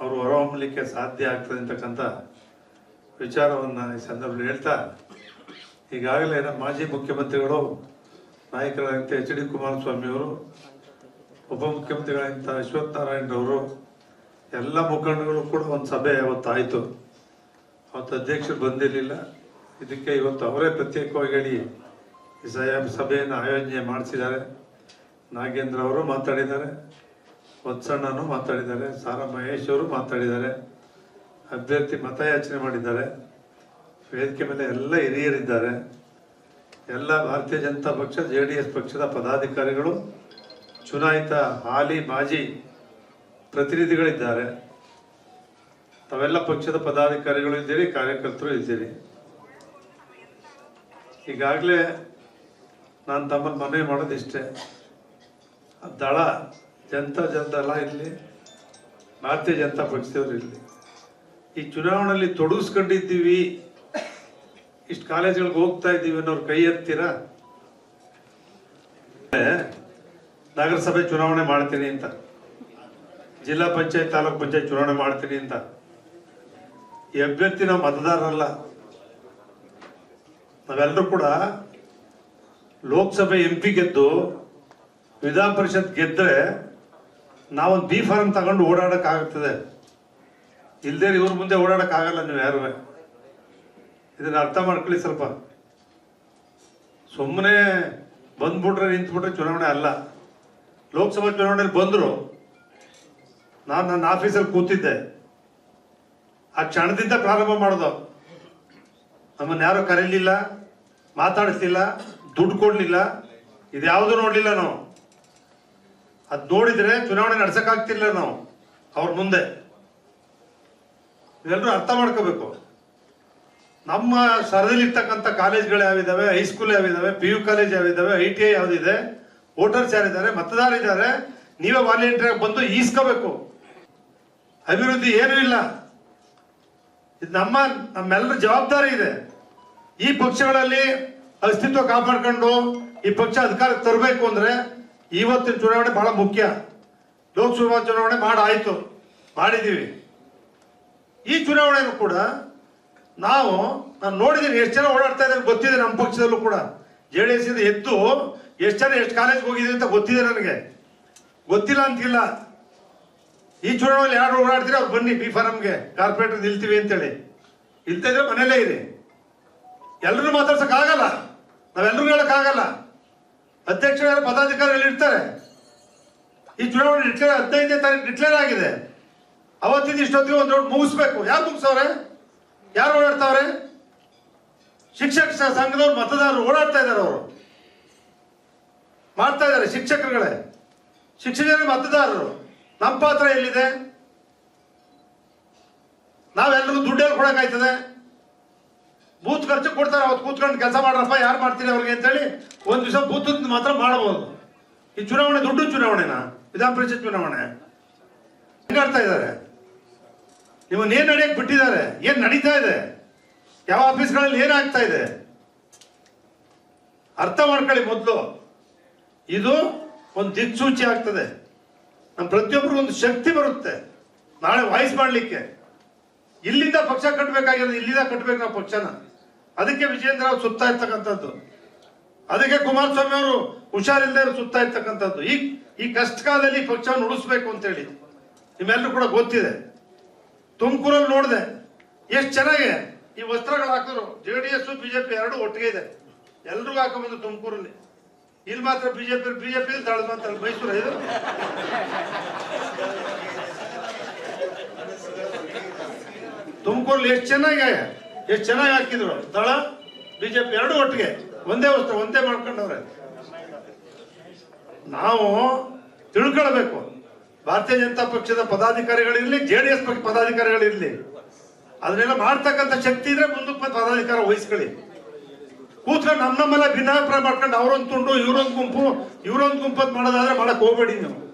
ಅವರು ಹೊರಹೊಮ್ಮಲಿಕ್ಕೆ ಸಾಧ್ಯ ಆಗ್ತದೆ ಅಂತಕ್ಕಂಥ ವಿಚಾರವನ್ನು ಈ ಸಂದರ್ಭದಲ್ಲಿ ಹೇಳ್ತಾ, ಈಗಾಗಲೇ ನಮ್ಮ ಮಾಜಿ ಮುಖ್ಯಮಂತ್ರಿಗಳು ನಾಯಕರಾದಂಥ ಎಚ್ ಡಿ ಕುಮಾರಸ್ವಾಮಿ ಅವರು ಉಪಮುಖ್ಯಮಂತ್ರಿಗಳಂತ ಅಶ್ವಥ್ ನಾರಾಯಣರವರು ಎಲ್ಲ ಮುಖಂಡಗಳು ಕೂಡ ಒಂದು ಸಭೆ ಅವತ್ತು ಆಯಿತು ಅವತ್ತು ಅಧ್ಯಕ್ಷರು ಬಂದಿರಲಿಲ್ಲ. ಇದಕ್ಕೆ ಇವತ್ತು ಅವರೇ ಪ್ರತ್ಯೇಕವಾಗಿ ಹೇಳಿ ಈ ಸಭೆಯನ್ನು ಆಯೋಜನೆ ಮಾಡಿಸಿದ್ದಾರೆ. ನಾಗೇಂದ್ರ ಅವರು ಮಾತಾಡಿದ್ದಾರೆ. ವತ್ಸಣ್ಣನು ಮಾತಾಡಿದ್ದಾರೆ, ಸಾರಾ ಮಹೇಶ್ ಅವರು ಮಾತಾಡಿದ್ದಾರೆ, ಅಭ್ಯರ್ಥಿ ಮತಯಾಚನೆ ಮಾಡಿದ್ದಾರೆ, ವೇದಿಕೆ ಮೇಲೆ ಎಲ್ಲ ಹಿರಿಯರಿದ್ದಾರೆ. ಎಲ್ಲ ಭಾರತೀಯ ಜನತಾ ಪಕ್ಷ ಜೆ ಡಿ ಎಸ್ ಪಕ್ಷದ ಪದಾಧಿಕಾರಿಗಳು, ಚುನಾಯಿತ ಹಾಲಿ ಮಾಜಿ ಪ್ರತಿನಿಧಿಗಳಿದ್ದಾರೆ. ತಾವೆಲ್ಲ ಪಕ್ಷದ ಪದಾಧಿಕಾರಿಗಳು ಇದ್ದೀರಿ, ಕಾರ್ಯಕರ್ತರು ಇದ್ದೀರಿ. ಈಗಾಗಲೇ ನಾನು ತಮ್ಮಲ್ಲಿ ಮನವಿ ಮಾಡೋದಿಷ್ಟೇ. ದಳ ಜನತಾ ಅಲ್ಲ ಇರಲಿ, ಭಾರತೀಯ ಜನತಾ ಪಕ್ಷದವ್ರು ಇರಲಿ. ಈ ಚುನಾವಣೆಯಲ್ಲಿ ತೊಡಗಿಸ್ಕೊಂಡಿದ್ದೀವಿ, ಇಷ್ಟು ಕಾಲೇಜ್ಗಳಿಗೆ ಹೋಗ್ತಾ ಇದ್ದೀವಿ ಅನ್ನೋರು ಕೈ ಎತ್ತೀರಾ? ನಗರಸಭೆ ಚುನಾವಣೆ ಮಾಡ್ತೀನಿ ಅಂತ, ಜಿಲ್ಲಾ ಪಂಚಾಯತ್, ತಾಲೂಕ್ ಪಂಚಾಯತ್ ಚುನಾವಣೆ ಮಾಡ್ತೀನಿ ಅಂತ. ಈ ಅಭ್ಯರ್ಥಿ ನಾವು ಮತದಾರರಲ್ಲ ನಾವೆಲ್ಲರೂ ಕೂಡ ಲೋಕಸಭೆ ಎಂ ಪಿ ಗೆದ್ದು ವಿಧಾನ ಪರಿಷತ್ ಗೆದ್ರೆ ನಾವೊಂದು ಬಿ ಫಾರ್ಮ್ ತಗೊಂಡು ಓಡಾಡಕ್ ಆಗುತ್ತದೆ ಇಲ್ದೇ ಇವ್ರ ಮುಂದೆ ಓಡಾಡಕ್ ಆಗಲ್ಲ ನೀವು ಯಾರು? ಇದನ್ನ ಅರ್ಥ ಮಾಡ್ಕೊಳ್ಳಿ ಸ್ವಲ್ಪ. ಸುಮ್ಮನೆ ಬಂದ್ಬಿಟ್ರೆ ನಿಂತ್ಬಿಟ್ರೆ ಚುನಾವಣೆ ಅಲ್ಲ. ಲೋಕಸಭಾ ಚುನಾವಣೆಯಲ್ಲಿ ಬಂದ್ರು. ನಾನು ನನ್ನ ಆಫೀಸಲ್ಲಿ ಕೂತಿದ್ದೆ. ಆ ಕ್ಷಣದಿಂದ ಪ್ರಾರಂಭ ಮಾಡೋದು. ನಮ್ಮನ್ನು ಯಾರು ಕರೀಲಿಲ್ಲ ಮಾತಾಡಿಸ್ಲಿಲ್ಲ ದುಡ್ಡು ಕೊಡ್ಲಿಲ್ಲ. ಇದ್ಯಾವುದೂ ನೋಡಲಿಲ್ಲ ನಾವು. ಅದ್ ನೋಡಿದ್ರೆ ಚುನಾವಣೆ ನಡ್ಸಕ್ಕಾಗ್ತಿಲ್ಲ ನಾವು, ಅವ್ರ ಮುಂದೆ. ಎಲ್ಲರೂ ಅರ್ಥ ಮಾಡ್ಕೋಬೇಕು. ನಮ್ಮ ಸರದಲ್ಲಿ ಕಾಲೇಜ್ಗಳು ಯಾವಿದಾವೆ ಹೈಸ್ಕೂಲ್ ಯಾವಿದಾವೆ ಪಿ ಯು ಕಾಲೇಜ್ ಯಾವಿದಾವೆ ಐ ಟಿ ಐ ಯಾವ್ದಿದೆ ವೋಟರ್ಸ್ ಯಾರಿದ್ದಾರೆ, ಮತದಾರ ಇದ್ದಾರೆ, ನೀವೇ ವಾಲಂಟಿಯರ್ ಬಂದು ಈಸ್ಕೋಬೇಕು. ಅಭಿವೃದ್ಧಿ ಏನೂ ಇಲ್ಲ. ಇದು ನಮ್ಮ ನಮ್ಮೆಲ್ಲರ ಜವಾಬ್ದಾರಿ ಇದೆ. ಈ ಪಕ್ಷಗಳಲ್ಲಿ ಅಸ್ತಿತ್ವ ಕಾಪಾಡ್ಕೊಂಡು ಈ ಪಕ್ಷ ಅಧಿಕಾರಕ್ಕೆ ತರಬೇಕು ಅಂದ್ರೆ ಇವತ್ತಿನ ಚುನಾವಣೆ ಬಹಳ ಮುಖ್ಯ. ಲೋಕಸಭಾ ಚುನಾವಣೆ ಮಾಡಾಯಿತು ಮಾಡಿದ್ದೀವಿ ಈ ಚುನಾವಣೆಯೂ ಕೂಡ ನಾವು, ನಾನು ನೋಡಿದ್ದೀನಿ ಎಷ್ಟು ಜನ ಓಡಾಡ್ತಾ ಇದ್ದಾರೆ ಗೊತ್ತಿದೆ ನಮ್ಮ ಪಕ್ಷದಲ್ಲೂ ಕೂಡ. ಜೆ ಡಿ ಎಸ್ ಎದ್ದು ಎಷ್ಟು ಜನ ಎಷ್ಟು ಕಾಲೇಜ್ಗೆ ಹೋಗಿದ್ದೀರಿ ಅಂತ ಗೊತ್ತಿದೆ ನನಗೆ. ಗೊತ್ತಿಲ್ಲ ಅಂತಿಲ್ಲ. ಈ ಚುನಾವಣೆಯಲ್ಲಿ ಯಾರು ಓಡಾಡ್ತೀರಿ ಅವ್ರು ಬನ್ನಿ, ಬಿ ಫಾರಮ್ಗೆ ಕಾರ್ಪೊರೇಟರ್ ನಿಲ್ತೀವಿ ಅಂತೇಳಿ. ಇಲ್ತಾ ಇದ್ರೆ ಮನೇಲೇ ಇರಿ. ಎಲ್ಲರೂ ಮಾತಾಡ್ಸೋಕ್ಕಾಗಲ್ಲ. ನಾವೆಲ್ಲರೂ ಹೇಳೋಕ್ಕಾಗಲ್ಲ. ಅಧ್ಯಕ್ಷರ ಪದಾಧಿಕಾರಿಗಳು ಇರ್ತಾರೆ ಈ ಚುನಾವಣೆ ಡಿಕ್ಲೇರ್ ಹದಿನೈದನೇ ತಾರೀಕು ಡಿಕ್ಲೇರ್ ಆಗಿದೆ. ಅವತ್ತಿಂದ ಇಷ್ಟೊತ್ತಿಗೆ ಒಂದು ದೊಡ್ಡ ಮುಗಿಸ್ಬೇಕು. ಯಾರು ಮುಗಿಸವ್ರೆ ಯಾರು ಓಡಾಡ್ತಾವ್ರೆ? ಶಿಕ್ಷಕ ಸಂಘದವ್ರು, ಮತದಾರರು ಓಡಾಡ್ತಾ ಇದ್ದಾರೆ ಅವರು. ಮಾಡ್ತಾ ಇದ್ದಾರೆ ಶಿಕ್ಷಕರುಗಳೇ. ಶಿಕ್ಷಕರ, ಮತದಾರರು, ನಮ್ಮ ಪಾತ್ರ ಎಲ್ಲಿದೆ? ನಾವೆಲ್ಲರೂ ದುಡ್ಡಲ್ಲಿ ಕೊಡಕ್ಕಾಯ್ತದೆ ಬೂತ್ ಖರ್ಚು ಕೊಡ್ತಾರೆ, ಅವತ್ತು ಕೂತ್ಕೊಂಡು ಕೆಲಸ ಮಾಡ್ರಪ್ಪ, ಯಾರು ಮಾಡ್ತೀರಿ ಅವ್ರಿಗೆ ಅಂತೇಳಿ ಒಂದು ದಿವಸ ಬೂತ್ ಮಾತ್ರ ಮಾಡಬಹುದು ಈ ಚುನಾವಣೆ ದುಡ್ಡು ಚುನಾವಣೆನಾ? ವಿಧಾನ ಪರಿಷತ್ ಚುನಾವಣೆ. ಹೆಂಗಾಡ್ತಾ ಇದ್ದಾರೆ? ಏನ್ ನಡೆಯಕ್ ಬಿಟ್ಟಿದ್ದಾರೆ? ಏನ್ ನಡೀತಾ ಇದೆ? ಯಾವ ಆಫೀಸ್ಗಳಲ್ಲಿ ಏನಾಗ್ತಾ ಇದೆ? ಅರ್ಥ ಮಾಡ್ಕೊಳ್ಳಿ ಮೊದಲು. ಇದು ಒಂದು ದಿಕ್ಸೂಚಿ ಆಗ್ತದೆ. ನಮ್ಮ ಪ್ರತಿಯೊಬ್ಬರಿಗೂ ಒಂದು ಶಕ್ತಿ ಬರುತ್ತೆ. ನಾಳೆ ವಾಯ್ಸ್ ಮಾಡಲಿಕ್ಕೆ. ಇಲ್ಲಿಂದ ಪಕ್ಷ ಕಟ್ಟಬೇಕಾಗಿರೋದು ಇಲ್ಲಿಂದ ಕಟ್ಟಬೇಕು ನಾವು ಪಕ್ಷನ. ಅದಕ್ಕೆ ವಿಜೇಂದ್ರ ಅವ್ರು ಸುತ್ತಾ ಇರ್ತಕ್ಕಂಥದ್ದು. ಅದಕ್ಕೆ ಕುಮಾರಸ್ವಾಮಿ ಅವರು ಹುಷಾರಿಲ್ಲದೆ ಸುತ್ತಾ ಇರ್ತಕ್ಕಂಥದ್ದು. ಈ ಈ ಕಷ್ಟ ಕಾಲದಲ್ಲಿ ಪಕ್ಷವನ್ನು ಉಳಿಸ್ಬೇಕು ಅಂತೇಳಿ ನಿಮ್ಮೆಲ್ಲರೂ ಕೂಡ ಗೊತ್ತಿದೆ. ತುಮಕೂರಲ್ಲಿ ನೋಡಿದೆ. ಎಷ್ಟು ಚೆನ್ನಾಗಿ ಈ ವಸ್ತ್ರಗಳು ಹಾಕಿದ್ರು ಜೆ ಡಿ ಎಸ್ ಬಿಜೆಪಿ ಎರಡು ಒಟ್ಟಿಗೆ ಇದೆ. ಎಲ್ರಿಗೂ ಹಾಕೊಂಬಂದು ತುಮಕೂರಲ್ಲಿ. ಇಲ್ಲಿ ಮಾತ್ರ ಬಿಜೆಪಿ ಬಿಜೆಪಿ ತಳದಂತ ಮೈಸೂರು ಇದು. ತುಮಕೂರಲ್ಲಿ ಎಷ್ಟು ಚೆನ್ನಾಗಿ ಎಷ್ಟು ಚೆನ್ನಾಗಿ ಹಾಕಿದ್ರು. ದಳ ಬಿಜೆಪಿ ಎರಡು ಒಟ್ಟಿಗೆ. ಒಂದೇ ವಸ್ತು, ಒಂದೇ ಮಾಡ್ಕೊಂಡವ್ರೆ. ನಾವು ತಿಳ್ಕೊಳ್ಬೇಕು. ಭಾರತೀಯ ಜನತಾ ಪಕ್ಷದ ಪದಾಧಿಕಾರಿಗಳಿರಲಿ, ಜೆ ಡಿ ಎಸ್ ಪಕ್ಷ ಪದಾಧಿಕಾರಿಗಳಿರಲಿ. ಅದನ್ನೆಲ್ಲ ಮಾಡ್ತಕ್ಕಂಥ ಶಕ್ತಿ ಇದ್ರೆ ಮುಂದಕ್ಕೆ ಪದಾಧಿಕಾರ ವಹಿಸ್ಕೊಳ್ಳಿ. ಕೂತ್ಕೊಂಡು ನಮ್ಮ ನಮ್ಮೆಲ್ಲ ಭಿನ್ನಾಭಿಪ್ರಾಯ ಮಾಡ್ಕೊಂಡು ಅವ್ರೊಂದು ತುಂಡು, ಇವ್ರೊಂದು ಗುಂಪು ಇವ್ರೊಂದು ಗುಂಪು ಅಂತ ಮಾಡೋದಾದ್ರೆ ಮಾಡಕ್ ಹೋಗ್ಬೇಡಿ ನೀವು.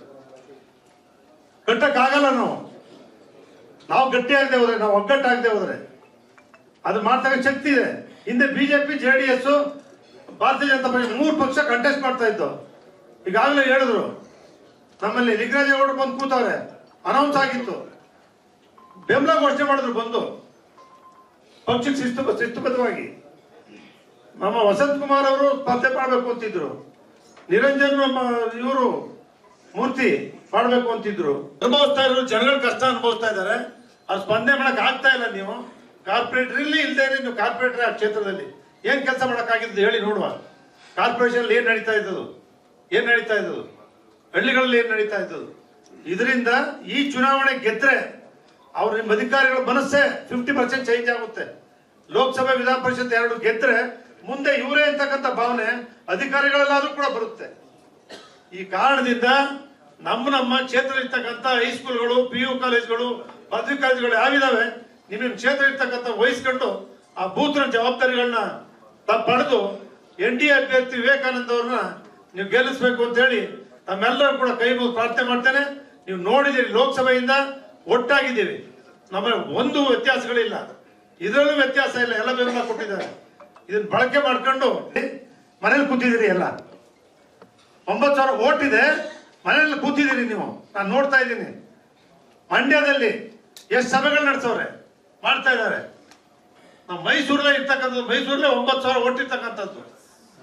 ಕಟ್ಟಕ್ಕಾಗಲ್ಲ ನಾವು. ನಾವು ಗಟ್ಟಿ ಆಗದೆ ಹೋದ್ರೆ, ನಾವು ಒಗ್ಗಟ್ಟಾಗದೆ ಹೋದ್ರೆ. ಅದು ಮಾಡ್ತಕ್ಕ ಶಕ್ತಿ ಇದೆ. ಹಿಂದೆ ಬಿಜೆಪಿ ಜೆ ಡಿ ಎಸ್ ಭಾರತೀಯ ಜನತಾ ಪಕ್ಷ ಮೂರು ಪಕ್ಷ ಕಂಟೆಸ್ಟ್ ಮಾಡ್ತಾ ಇತ್ತು. ಈಗಾಗಲೇ ಹೇಳಿದ್ರು, ನಮ್ಮಲ್ಲಿ ಲಿಂಗರಾಜೇಗೌಡರು ಬಂದು ಕೂತವ್ರೆ ಅನೌನ್ಸ್ ಆಗಿತ್ತು. ಬೆಂಬಲ ಘೋಷಣೆ ಮಾಡಿದ್ರು ಬಂದು. ಪಕ್ಷಕ್ಕೆ ಶಿಸ್ತು, ಶಿಸ್ತುಬದ್ಧವಾಗಿ. ನಮ್ಮ ವಸಂತ್ ಕುಮಾರ್ ಅವರು ಸ್ಪರ್ಧೆ ಮಾಡಬೇಕು ಅಂತಿದ್ರು. ನಿರಂಜನ್ ಇವರು ಮೂರ್ತಿ ಮಾಡಬೇಕು ಅಂತಿದ್ರು. ಅನುಭವಿಸ್ತಾ ಇರೋ ಜನಗಳ ಕಷ್ಟ ಅನುಭವಿಸ್ತಾ ಇದ್ದಾರೆ. ಅದು ಸ್ಪಂದನೆ ಮಾಡಕ್ ಆಗ್ತಾ ಇಲ್ಲ ನೀವು. ಕಾರ್ಪೊರೇಟರ್ ಇಲ್ಲಿ ಇಲ್ಲದೆ ನೀವು ಕಾರ್ಪೊರೇಟರ್ ಆ ಕ್ಷೇತ್ರದಲ್ಲಿ. ಏನ್ ಕೆಲಸ ಮಾಡಕ್ಕಾಗಿದ್ದು ಹೇಳಿ ನೋಡುವ. ಕಾರ್ಪೊರೇಷನ್ ಏನ್ ನಡೀತಾ ಇದ್ದದು? ಏನ್ ನಡೀತಾ ಇದ್ದದು? ಹಳ್ಳಿಗಳಲ್ಲಿ ಏನ್ ನಡೀತಾ ಇದ್ದದು? ಇದರಿಂದ ಈ ಚುನಾವಣೆ ಗೆದ್ರೆ ಅವ್ರ ನಿಮ್ಮ ಅಧಿಕಾರಿಗಳ ಮನಸ್ಸೇ ಫಿಫ್ಟಿ ಪರ್ಸೆಂಟ್ ಚೇಂಜ್ ಆಗುತ್ತೆ. ಲೋಕಸಭೆ ವಿಧಾನ ಪರಿಷತ್ ಎರಡು ಗೆದ್ರೆ ಮುಂದೆ ಇವರೇ ಅಂತಕ್ಕಂಥ ಭಾವನೆ ಅಧಿಕಾರಿಗಳಲ್ಲಾದ್ರೂ ಕೂಡ ಬರುತ್ತೆ. ಈ ಕಾರಣದಿಂದ ನಮ್ಮ ನಮ್ಮ ಕ್ಷೇತ್ರ ಇರ್ತಕ್ಕಂಥ ಹೈಸ್ಕೂಲ್ಗಳು ಪಿ ಯು ಕಾಲೇಜ್ಗಳು ಪದವಿ ಕಾಲೇಜ್ಗಳು ಯಾವಿದಾವೆ? ನಿಮ್ಮ ಕ್ಷೇತ್ರ ಇರ್ತಕ್ಕಂಥ ವಹಿಸ್ಕೊಂಡು ಆ ಬೂತ್ನ ಜವಾಬ್ದಾರಿಗಳನ್ನ ತಾವು ಪಡೆದು ಎನ್ ಡಿ ಎ ಅಭ್ಯರ್ಥಿ ವಿವೇಕಾನಂದ ಅವ್ರನ್ನ ನೀವು ಗೆಲ್ಲಿಸ್ಬೇಕು ಅಂತ ಹೇಳಿ ತಮ್ಮೆಲ್ಲರೂ ಕೂಡ ಕೈ ಮುಗಿದು ಪ್ರಾರ್ಥನೆ ಮಾಡ್ತೇನೆ. ನೀವು ನೋಡಿದಿರಿ ಲೋಕಸಭೆಯಿಂದ ಒಟ್ಟಾಗಿದ್ದೀವಿ ನಮ್ಮ ಒಂದು ವ್ಯತ್ಯಾಸಗಳಿಲ್ಲ. ಇದರಲ್ಲೂ ವ್ಯತ್ಯಾಸ ಇಲ್ಲ. ಎಲ್ಲ ಬೆಂಬಲ ಕೊಟ್ಟಿದ್ದಾರೆ. ಇದನ್ನ ಬಳಕೆ ಮಾಡ್ಕೊಂಡು ಮನೇಲಿ ಕೂತಿದ್ದೀರಿ ಎಲ್ಲ. ಒಂಬತ್ತು ಸಾವಿರ ಓಟ್ ಇದೆ. ಮನೆಯಲ್ಲಿ ಕೂತಿದ್ದೀರಿ ನೀವು. ನಾನು ನೋಡ್ತಾ ಇದ್ದೀನಿ. ಮಂಡ್ಯದಲ್ಲಿ ಎಷ್ಟು ಸಭೆಗಳು ನಡೆಸವ್ರೆ? ಮಾಡ್ತಾ ಇದ್ದಾರೆ. ನಮ್ಮ ಮೈಸೂರಲ್ಲೇ ಇರ್ತಕ್ಕಂಥದ್ದು, ಮೈಸೂರಲ್ಲೇ ಒಂಬತ್ತು ಸಾವಿರ ಹೊಟ್ಟಿರ್ತಕ್ಕಂಥದ್ದು ಇರ್ತಕ್ಕಂಥದ್ದು.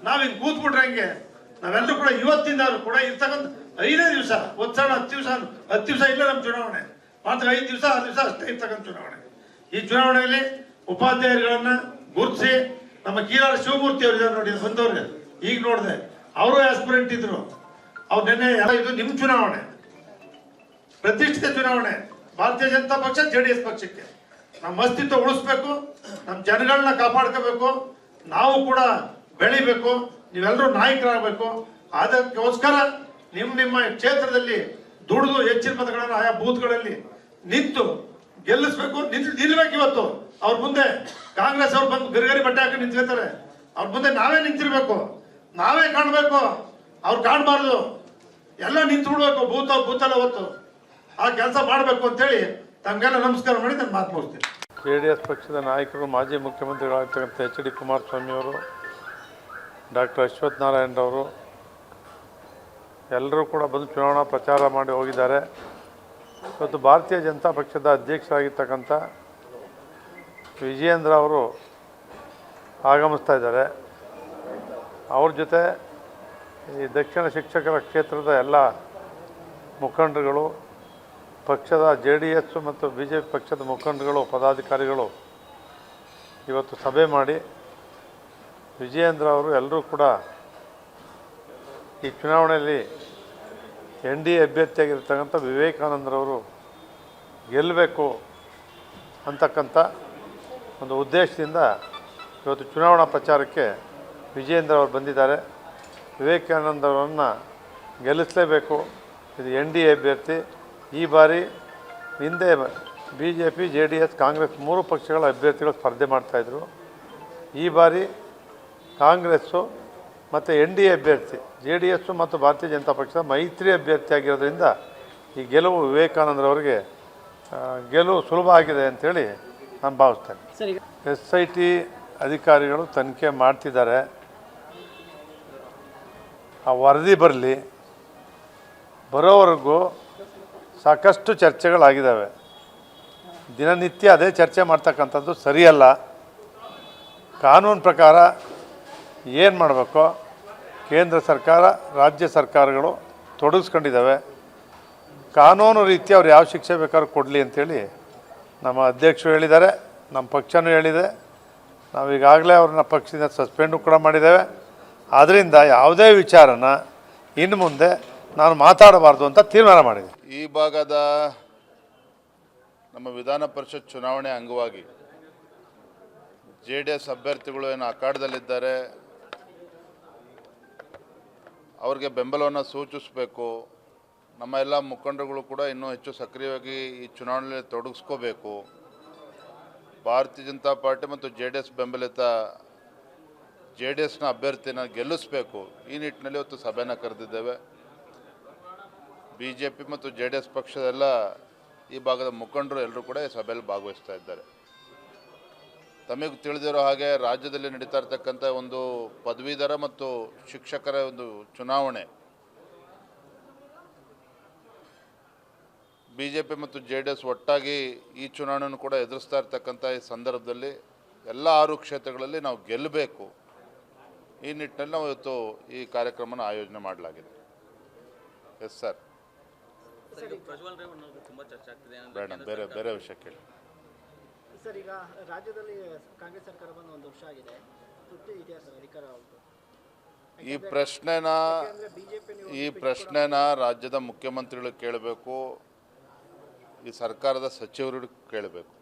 ನಾವು ಹಿಂಗೆ ಕೂತ್ಬಿಟ್ರೆ ಹಂಗೆ? ನಾವೆಲ್ಲರೂ ಕೂಡ ಇವತ್ತಿಂದ ಕೂಡ ಇರ್ತಕ್ಕಂಥ ಐದೇ ದಿವಸ ಒತ್ಸವ ಹತ್ತು ದಿವಸ ಹತ್ತು ದಿವಸ ಇಲ್ಲ ನಮ್ಮ ಚುನಾವಣೆ. ಮಾತ್ರ ಐದು ದಿವಸ, ಆರು ದಿವಸ ಅಷ್ಟೇ ಇರ್ತಕ್ಕಂಥ ಚುನಾವಣೆ. ಈ ಚುನಾವಣೆಯಲ್ಲಿ ಉಪಾಧ್ಯಾಯರುಗಳನ್ನ ಗುರುತಿಸಿ, ನಮ್ಮ ಕೀರಾಳ ಶಿವಮೂರ್ತಿ ಅವರು ಇದ್ದಾರೆ ನೋಡಿ ಬಂದವ್ರಿಗೆ ಈಗ ನೋಡಿದೆ, ಅವರು ಆಸ್ಪಿರೆಂಟ್ ಇದ್ರು. ಅವ್ರು ನಿನ್ನೆ ಎಲ್ಲ ಇದು ನಿಮ್ಮ ಚುನಾವಣೆ. ಪ್ರತಿಷ್ಠಿತ ಚುನಾವಣೆ. ಭಾರತೀಯ ಜನತಾ ಪಕ್ಷ, ಜೆ ಪಕ್ಷಕ್ಕೆ. ನಮ್ಮ ಅಸ್ತಿತ್ವ ಉಳಿಸ್ಬೇಕು ನಮ್ಮ ಜನಗಳನ್ನ ಕಾಪಾಡ್ಕೋಬೇಕು, ನಾವು ಕೂಡ ಬೆಳಿಬೇಕು ನೀವೆಲ್ಲರೂ ನಾಯಕರಾಗಬೇಕು. ಅದಕ್ಕೋಸ್ಕರ ನಿಮ್ಮ ನಿಮ್ಮ ಕ್ಷೇತ್ರದಲ್ಲಿ ದುಡಿದು ಹೆಚ್ಚಿನ ಮತಗಳನ್ನು ಆಯಾ ಬೂತ್ಗಳಲ್ಲಿ ನಿಂತು ಗೆಲ್ಲಿಸ್ಬೇಕು. ನಿಂತು ನಿಲ್ಬೇಕು ಇವತ್ತು. ಅವ್ರ ಮುಂದೆ ಕಾಂಗ್ರೆಸ್ ಅವ್ರು ಬಂದು ಗರಿಗರಿ ಬಟ್ಟೆ ಹಾಕಿ ನಿಂತಿರ್ತಾರೆ ಅವ್ರ ಮುಂದೆ ನಾವೇ ನಿಂತಿರ್ಬೇಕು. ನಾವೇ ಕಾಣ್ಬೇಕು. ಅವ್ರು ಕಾಣಬಾರ್ದು. ಎಲ್ಲ ನಿಂತು ಬಿಡ್ಬೇಕು ಬೂತ್ ಬೂತಲ್ಲ ಹೊತ್ತು ಆ ಕೆಲಸ ಮಾಡಬೇಕು ಅಂತೇಳಿ ತಮಗೆಲ್ಲ ನಮಸ್ಕಾರ ಮಾಡಿ ನಾನು ಮಾತು ಮುಗಿಸ್ತೀನಿ. ಜೆ ಡಿ ಎಸ್ ಪಕ್ಷದ ನಾಯಕರು, ಮಾಜಿ ಮುಖ್ಯಮಂತ್ರಿಗಳಾಗಿರ್ತಕ್ಕಂಥ ಎಚ್ ಡಿ ಕುಮಾರಸ್ವಾಮಿಯವರು ಡಾಕ್ಟರ್ ಅಶ್ವಥ್ ನಾರಾಯಣರವರು ಎಲ್ಲರೂ ಕೂಡ ಬಂದು ಚುನಾವಣಾ ಪ್ರಚಾರ ಮಾಡಿ ಹೋಗಿದ್ದಾರೆ. ಇವತ್ತು ಭಾರತೀಯ ಜನತಾ ಪಕ್ಷದ ಅಧ್ಯಕ್ಷರಾಗಿರ್ತಕ್ಕಂಥ ವಿಜಯೇಂದ್ರ ಅವರು ಆಗಮಿಸ್ತಾ ಇದ್ದಾರೆ. ಅವ್ರ ಜೊತೆ ಈ ದಕ್ಷಿಣ ಶಿಕ್ಷಕರ ಕ್ಷೇತ್ರದ ಎಲ್ಲ ಮುಖಂಡರುಗಳು ಪಕ್ಷದ ಜೆ ಡಿ ಎಸ್ ಮತ್ತು ಬಿ ಜೆ ಪಿ ಪಕ್ಷದ ಮುಖಂಡರುಗಳು, ಪದಾಧಿಕಾರಿಗಳು ಇವತ್ತು ಸಭೆ ಮಾಡಿ ವಿಜಯೇಂದ್ರ ಅವರು ಎಲ್ಲರೂ ಕೂಡ ಈ ಚುನಾವಣೆಯಲ್ಲಿ ಎನ್ ಡಿ ಎ ಅಭ್ಯರ್ಥಿಯಾಗಿರ್ತಕ್ಕಂಥ ವಿವೇಕಾನಂದರವರು ಗೆಲ್ಲಬೇಕು ಅಂತಕ್ಕಂಥ ಒಂದು ಉದ್ದೇಶದಿಂದ ಇವತ್ತು ಚುನಾವಣಾ ಪ್ರಚಾರಕ್ಕೆ ವಿಜಯೇಂದ್ರ ಅವರು ಬಂದಿದ್ದಾರೆ. ವಿವೇಕಾನಂದರನ್ನು ಗೆಲ್ಲಿಸಲೇಬೇಕು. ಇದು ಎನ್ ಡಿ ಎ ಅಭ್ಯರ್ಥಿ. ಈ ಬಾರಿ ಹಿಂದೆ B J P J D S Congress ಮೂರು ಪಕ್ಷಗಳ ಅಭ್ಯರ್ಥಿಗಳು ಸ್ಪರ್ಧೆ ಮಾಡ್ತಾಯಿದ್ರು ಈ ಬಾರಿ ಕಾಂಗ್ರೆಸ್ಸು ಮತ್ತು ಎನ್ ಡಿ ಎ ಅಭ್ಯರ್ಥಿ ಜೆ ಡಿ ಎಸ್ಸು ಮತ್ತು ಭಾರತೀಯ ಜನತಾ ಪಕ್ಷದ ಮೈತ್ರಿ ಅಭ್ಯರ್ಥಿ ಆಗಿರೋದ್ರಿಂದ ಈ ಗೆಲುವು ವಿವೇಕಾನಂದರವರಿಗೆ ಗೆಲುವು ಸುಲಭ ಆಗಿದೆ ಅಂಥೇಳಿ ನಾನು ಭಾವಿಸ್ತೇನೆ. ಎಸ್ ಐ ಟಿ ಅಧಿಕಾರಿಗಳು ತನಿಖೆ ಮಾಡ್ತಿದ್ದಾರೆ. ಆ ವರದಿ ಬರಲಿ ಬರೋವರೆಗೂ ಸಾಕಷ್ಟು ಚರ್ಚೆಗಳಾಗಿದ್ದಾವೆ. ದಿನನಿತ್ಯ ಅದೇ ಚರ್ಚೆ ಮಾಡ್ತಕ್ಕಂಥದ್ದು ಸರಿಯಲ್ಲ. ಕಾನೂನು ಪ್ರಕಾರ ಏನು ಮಾಡಬೇಕೋ ಕೇಂದ್ರ ಸರ್ಕಾರ, ರಾಜ್ಯ ಸರ್ಕಾರಗಳು ತೊಡಗಿಸ್ಕೊಂಡಿದ್ದಾವೆ. ಕಾನೂನು ರೀತಿ ಅವ್ರು ಯಾವ ಶಿಕ್ಷೆ ಬೇಕಾದ್ರೂ ಕೊಡಲಿ ಅಂತೇಳಿ ನಮ್ಮ ಅಧ್ಯಕ್ಷರು ಹೇಳಿದ್ದಾರೆ, ನಮ್ಮ ಪಕ್ಷನೂ ಹೇಳಿದೆ. ನಾವು ಈಗಾಗಲೇ ಅವ್ರನ್ನ ಪಕ್ಷದಿಂದ ಸಸ್ಪೆಂಡು ಕೂಡ ಮಾಡಿದ್ದೇವೆ. ಆದ್ದರಿಂದ ಯಾವುದೇ ವಿಚಾರನ ಇನ್ನು ಮುಂದೆ ನಾನು ಮಾತಾಡಬಾರ್ದು ಅಂತ ತೀರ್ಮಾನ ಮಾಡಿದೆ. ಈ ಭಾಗದ ನಮ್ಮ ವಿಧಾನ ಪರಿಷತ್ ಚುನಾವಣೆ ಅಂಗವಾಗಿ ಜೆ ಡಿ ಎಸ್ ಅಭ್ಯರ್ಥಿಗಳು ಏನು ಅಖಾಡದಲ್ಲಿದ್ದಾರೆ, ಅವ್ರಿಗೆ ಬೆಂಬಲವನ್ನು ಸೂಚಿಸಬೇಕು, ನಮ್ಮ ಎಲ್ಲ ಮುಖಂಡರುಗಳು ಕೂಡ ಇನ್ನೂ ಹೆಚ್ಚು ಸಕ್ರಿಯವಾಗಿ ಈ ಚುನಾವಣೆಯಲ್ಲಿ ತೊಡಗಿಸ್ಕೋಬೇಕು. ಭಾರತೀಯ ಜನತಾ ಪಾರ್ಟಿ ಮತ್ತು ಜೆ ಡಿ ಎಸ್ ಬೆಂಬಲಿತ ಜೆ ಡಿ ಎಸ್ನ ಅಭ್ಯರ್ಥಿನ ಗೆಲ್ಲಿಸಬೇಕು. ಈ ನಿಟ್ಟಿನಲ್ಲಿ ಇವತ್ತು ಸಭೆನ ಕರೆದಿದ್ದೇವೆ. ಬಿ ಜೆ ಪಿ ಮತ್ತು ಜೆ ಡಿ ಎಸ್ ಪಕ್ಷದೆಲ್ಲ ಈ ಭಾಗದ ಮುಖಂಡರು ಎಲ್ಲರೂ ಕೂಡ ಈ ಸಭೆಯಲ್ಲಿ ಭಾಗವಹಿಸ್ತಾ ಇದ್ದಾರೆ. ತಮಗೆ ತಿಳಿದಿರೋ ಹಾಗೆ ರಾಜ್ಯದಲ್ಲಿ ನಡೀತಾ ಇರ್ತಕ್ಕಂಥ ಒಂದು ಪದವೀಧರ ಮತ್ತು ಶಿಕ್ಷಕರ ಒಂದು ಚುನಾವಣೆ. ಬಿ ಜೆ ಪಿ ಮತ್ತು ಜೆ ಡಿ ಎಸ್ ಒಟ್ಟಾಗಿ ಈ ಚುನಾವಣೆಯನ್ನು ಕೂಡ ಎದುರಿಸ್ತಾ ಇರ್ತಕ್ಕಂಥ ಈ ಸಂದರ್ಭದಲ್ಲಿ ಎಲ್ಲ ಆರು ಕ್ಷೇತ್ರಗಳಲ್ಲಿ ನಾವು ಗೆಲ್ಲಬೇಕು. ಈ ನಿಟ್ಟಿನಲ್ಲಿ ನಾವು ಇವತ್ತು ಈ ಕಾರ್ಯಕ್ರಮನ ಆಯೋಜನೆ ಮಾಡಲಾಗಿದೆ. Yes sir. ಪ್ರಜ್ವಲ್ ರೇವಣ್ಣ ತುಂಬಾ ಚರ್ಚೆ ಆಗ್ತಿದೆ. ಏನಂದ್ರೆ ಬೇಡ ಬೇರೆ ಬೇರೆ ವಿಷಯ ಕೇಳಿ. ಸರ್ ಈಗ ರಾಜ್ಯದಲ್ಲಿ ಕಾಂಗ್ರೆಸ್ ಸರ್ಕಾರ ಬಂದು ಒಂದು ವರ್ಷ ಆಗಿದೆ. ತುರ್ತು ಇತಿಹಾಸ ಅಧಿಕಾರ ಈ ಪ್ರಶ್ನೆನ ಈ ಪ್ರಶ್ನೆನ ರಾಜ್ಯದ ಮುಖ್ಯಮಂತ್ರಿಗಳು ಕೇಳಬೇಕು. ಈ ಸರ್ಕಾರದ ಸಚಿವರು ಕೇಳಬೇಕು.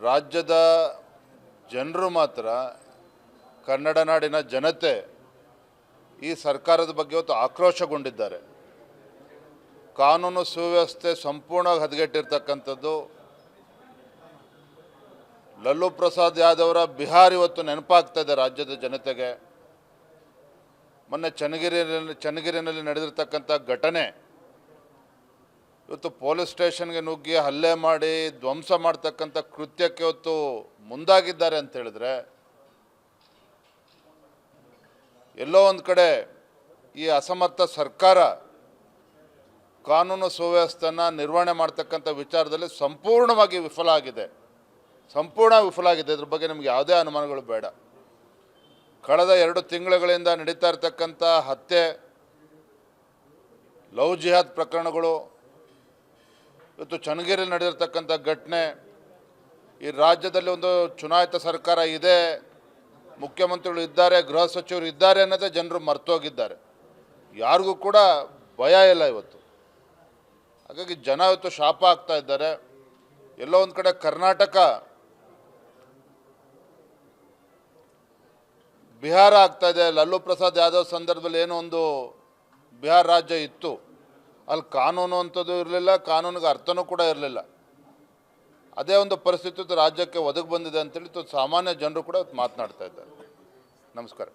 ರಾಜ್ಯದ ಜನರು ಮಾತ್ರ ಕನ್ನಡ ನಾಡಿನ ಜನತೆ ಈ ಸರ್ಕಾರದ ಬಗ್ಗೆ ಇವತ್ತು ಆಕ್ರೋಶಗೊಂಡಿದ್ದಾರೆ. ಕಾನೂನು ಸುವ್ಯವಸ್ಥೆ ಸಂಪೂರ್ಣವಾಗಿ ಹದಗೆಟ್ಟಿರ್ತಕ್ಕಂಥದ್ದು. ಲಲ್ಲು ಪ್ರಸಾದ್ ಯಾದವರ ಬಿಹಾರ್ ಇವತ್ತು ನೆನಪಾಗ್ತಾ ಇದೆ ರಾಜ್ಯದ ಜನತೆಗೆ. ಮೊನ್ನೆ ಚನ್ನಗಿರಿಯಲ್ಲಿ, ಚನ್ನಗಿರಿನಲ್ಲಿ ನಡೆದಿರ್ತಕ್ಕಂಥ ಘಟನೆ. ಇವತ್ತು ಪೊಲೀಸ್ ಸ್ಟೇಷನ್ಗೆ ನುಗ್ಗಿ ಹಲ್ಲೆ ಮಾಡಿ ಧ್ವಂಸ ಮಾಡ್ತಕ್ಕಂಥ ಕೃತ್ಯಕ್ಕೆ ಇವತ್ತು ಮುಂದಾಗಿದ್ದಾರೆ ಅಂತ ಹೇಳಿದ್ರೆ, ಎಲ್ಲೋ ಒಂದು ಕಡೆ ಈ ಅಸಮರ್ಥ ಸರ್ಕಾರ ಕಾನೂನು ಸುವ್ಯವಸ್ಥೆಯನ್ನು ನಿರ್ವಹಣೆ ಮಾಡ್ತಕ್ಕಂಥ ವಿಚಾರದಲ್ಲಿ ಸಂಪೂರ್ಣವಾಗಿ ವಿಫಲ ಆಗಿದೆ. ಸಂಪೂರ್ಣ ವಿಫಲ ಆಗಿದೆ. ಇದ್ರ ಬಗ್ಗೆ ನಮಗೆ ಯಾವುದೇ ಅನುಮಾನಗಳು ಬೇಡ. ಕಳೆದ ಎರಡು ತಿಂಗಳುಗಳಿಂದ ನಡೀತಾ ಇರತಕ್ಕಂಥ ಹತ್ಯೆ, ಲವ್ ಜಿಹಾದ್ ಪ್ರಕರಣಗಳು, ಇವತ್ತು ಚನ್ನಗಿರಿಯಲ್ಲಿ ನಡೆದಿರ್ತಕ್ಕಂಥ ಘಟನೆ, ಈ ರಾಜ್ಯದಲ್ಲಿ ಒಂದು ಚುನಾಯಿತ ಸರ್ಕಾರ ಇದೆ, ಮುಖ್ಯಮಂತ್ರಿಗಳು ಇದ್ದಾರೆ, ಗೃಹ ಸಚಿವರು ಇದ್ದಾರೆ ಅನ್ನೋದೇ ಜನರು ಮರ್ತೋಗಿದ್ದಾರೆ. ಯಾರಿಗೂ ಕೂಡ ಭಯ ಇಲ್ಲ ಇವತ್ತು. ಹಾಗಾಗಿ ಜನ ಇವತ್ತು ಶಾಪ ಆಗ್ತಾ ಇದ್ದಾರೆ. ಎಲ್ಲೋ ಒಂದು ಕಡೆ ಕರ್ನಾಟಕ, ಬಿಹಾರ ಆಗ್ತಾ ಇದೆ. ಲಲ್ಲು ಪ್ರಸಾದ್ ಯಾದವ್ ಸಂದರ್ಭದಲ್ಲಿ ಏನೋ ಒಂದು ಬಿಹಾರ ರಾಜ್ಯ ಇತ್ತು. ಅಲ್ಲಿ ಕಾನೂನು ಅಂಥದ್ದು ಇರಲಿಲ್ಲ, ಕಾನೂನಿಗೆ ಅರ್ಥನೂ ಕೂಡ ಇರಲಿಲ್ಲ. ಅದೇ ಒಂದು ಪರಿಸ್ಥಿತಿ ರಾಜ್ಯಕ್ಕೆ ಒದಗಿ ಬಂದಿದೆ ಅಂತೇಳಿ ಸಾಮಾನ್ಯ ಜನರು ಕೂಡ ಮಾತನಾಡ್ತಾ ಇದ್ದಾರೆ. ನಮಸ್ಕಾರ.